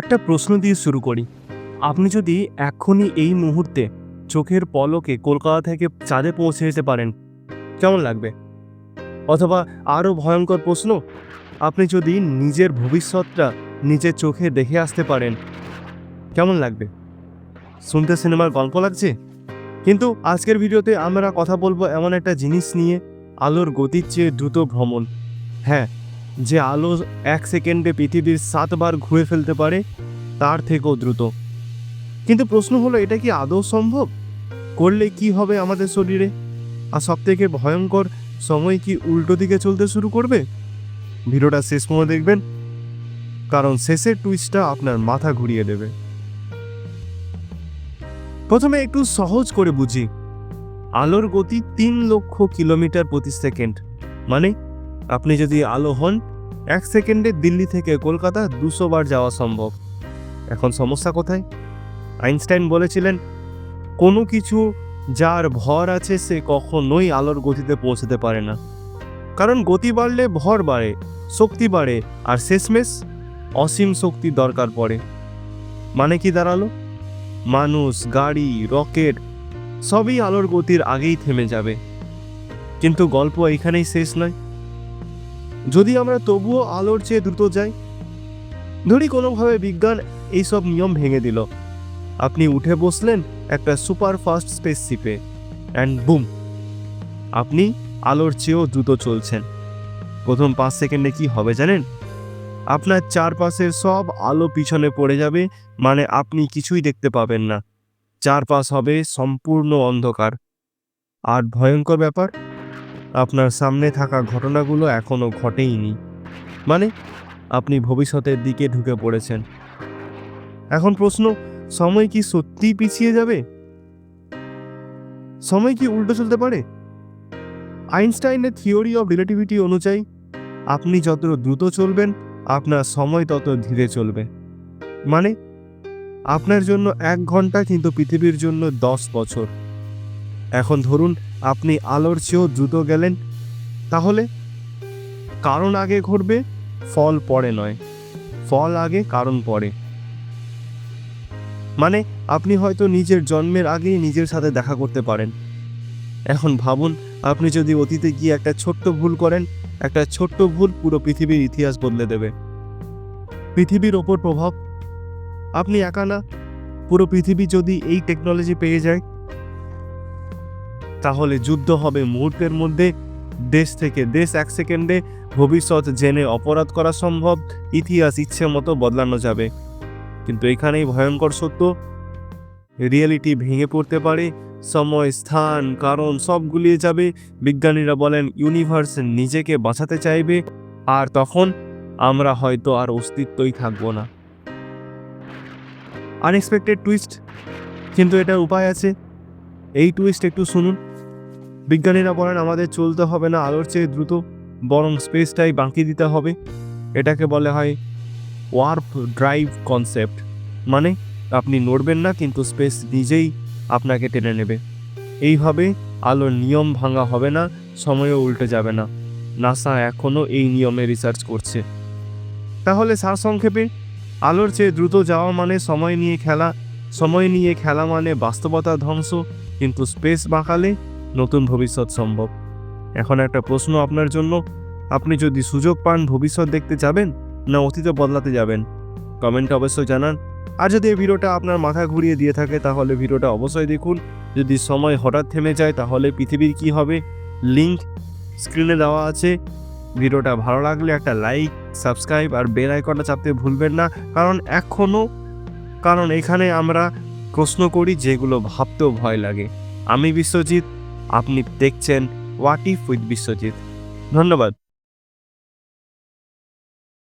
একটা প্রশ্ন দিয়ে শুরু করি। আপনি যদি এখনই এই মুহূর্তে চোখের পলকে কলকাতা থেকে চাঁদে পৌঁছে যেতে পারেন, কেমন লাগবে? অথবা আরও ভয়ঙ্কর প্রশ্ন, আপনি যদি নিজের ভবিষ্যৎটা নিজের চোখে দেখে আসতে পারেন, কেমন লাগবে? শুনতে সিনেমার গল্প লাগছে? কিন্তু আজকের ভিডিওতে আমরা কথা বলব এমন একটা জিনিস নিয়ে, আলোর গতির চেয়ে দ্রুত ভ্রমণ। হ্যাঁ যে আলো এক সেকেন্ডে পৃথিবীর সাতবার ঘুরে ফেলতে পারে, তার থেকেও দ্রুত। কিন্তু প্রশ্ন হলো, এটা কি আদৌ সম্ভব? করলে কি হবে আমাদের শরীরে? আর সব থেকে ভয়ঙ্কর সময় কি উল্টো দিকে চলতে শুরু করবে? ভিডিওটা শেষ পর্যন্ত দেখবেন, কারণ শেষের টুইস্টটা আপনার মাথা ঘুরিয়ে দেবে। প্রথমে একটু সহজ করে বুঝি। আলোর গতি তিন লক্ষ কিলোমিটার প্রতি সেকেন্ড মানে আপনি যদি আলো হন, এক সেকেন্ডে দিল্লি থেকে কলকাতা দুশো বার যাওয়া সম্ভব। এখন সমস্যা কোথায়? আইনস্টাইন বলেছিলেন, কোনো কিছু যার ভর আছে সে কখনোই আলোর গতিতে পৌঁছতে পারে না। কারণ গতি বাড়লে ভর বাড়ে, শক্তি বাড়ে, আর শেষমেশ অসীম শক্তি দরকার পড়ে। মানে কি দাঁড়াল? মানুষ, গাড়ি, রকেট, সবই আলোর গতির আগেই থেমে যাবে। কিন্তু গল্প এখানেই শেষ নয়। যদি আমরা তবুও আলোর চেয়ে দ্রুত যাই? ধরি কোনোভাবে বিজ্ঞান এইসব নিয়ম ভেঙে দিল। আপনি উঠে বসলেন একটা সুপার ফাস্ট স্পেসশিপে অ্যান্ড বুম আপনি আলোর চেয়েও দ্রুত চলছেন। প্রথম পাঁচ সেকেন্ডে কি হবে জানেন? আপনার চারপাশের সব আলো পিছনে পড়ে যাবে মানে আপনি কিছুই দেখতে পাবেন না। চারপাশ হবে সম্পূর্ণ অন্ধকার। আর ভয়ঙ্কর ব্যাপার আপনার সামনে থাকা ঘটনাগুলো এখনও ঘটেইনি। মানে আপনি ভবিষ্যতের দিকে ঢুকে পড়েছেন। এখন প্রশ্ন, সময় কি সত্যিই পিছিয়ে যাবে? সময় কি উল্টো চলতে পারে? আইনস্টাইনের থিওরি অফ রিলেটিভিটি অনুযায়ী, আপনি যত দ্রুত চলবেন, আপনার সময় তত ধীরে চলবে। মানে আপনার জন্য এক ঘণ্টা কিন্তু পৃথিবীর জন্য দশ বছর। এখন ধরুন আপনি আলোর চেয়েও দ্রুত গেলেন, তাহলে কারণ আগে ঘটবে, ফল পরে নয়। ফল আগে, কারণ পরে। মানে আপনি হয়তো নিজের জন্মের আগেই নিজের সাথে দেখা করতে পারেন। এখন ভাবুন, আপনি যদি অতীতে গিয়ে একটা ছোট্ট ভুল করেন, একটা ছোট্ট ভুল পুরো পৃথিবীর ইতিহাস বদলে দেবে। পৃথিবীর ওপর প্রভাব। আপনি একা না, পুরো পৃথিবী যদি এই টেকনোলজি পেয়ে যায় তাহলে যুদ্ধ হবে মুহূর্তের মধ্যে। দেশ থেকে দেশ এক সেকেন্ডে ভবিষ্যৎ জেনে অপরাধ করা সম্ভব, ইতিহাস ইচ্ছে মতো বদলানো যাবে। কিন্তু এখানেই ভয়ঙ্কর সত্য, রিয়েলিটি ভেঙে পড়তে পারে, সময়, স্থান, কারণ সব গুলিয়ে যাবে। বিজ্ঞানীরা বলেন, ইউনিভার্স নিজেকে বাঁচাতে চাইবে, আর তখন আমরা হয়তো আর অস্তিত্বই থাকব না। আনএক্সপেক্টেড টুইস্ট কিন্তু এটার উপায় আছে। এই টুইস্ট একটু শুনুন। বিজ্ঞানীরা বলেন, আমাদের চলতে হবে না, আলোর চেয়ে দ্রুত, বরং স্পেসটাই বাঁকি দিতে হবে। এটাকে বলে হয় ওয়ার্প ড্রাইভ কনসেপ্ট। মানে আপনি নড়বেন না, কিন্তু স্পেস নিজেই আপনাকে টেনে নেবে। এইভাবে আলোর নিয়ম ভাঙা হবে না, সময়ও উল্টে যাবে না। নাসা এখনও এই নিয়মে রিসার্চ করছে। তাহলে সারসংক্ষেপে, আলোর চেয়ে দ্রুত যাওয়া মানে সময় নিয়ে খেলা। সময় নিয়ে খেলা মানে বাস্তবতা ধ্বংস, কিন্তু স্পেস বাঁকালে নতুন ভবিষ্যৎ সম্ভব। এখন একটা প্রশ্ন আপনার জন্য। আপনি যদি সুযোগ পান ভবিষ্যৎ দেখতে যাবেন না অতীতে বদলাতে যাবেন? কমেন্টে অবশ্যই জানান। আর যদি এই ভিডিওটা আপনার মাথা ঘুরিয়ে দিয়ে থাকে, তাহলে ভিডিওটা অবশ্যই দেখুন। যদি সময় হঠাৎ থেমে যায়, তাহলে পৃথিবীর কি হবে? লিংক স্ক্রিনে দেওয়া আছে। ভিডিওটা ভালো লাগলে একটা লাইক, সাবস্ক্রাইব আর বেল আইকনটা চাপতে ভুলবেন না। কারণ এখনও, কারণ এখানে আমরা প্রশ্ন করি যেগুলো ভাবতেও ভয় লাগে। আমি বিশ্বজিৎ আপনি দেখছেন ইফ উইথ বিশ্বজিৎ ধন্যবাদ।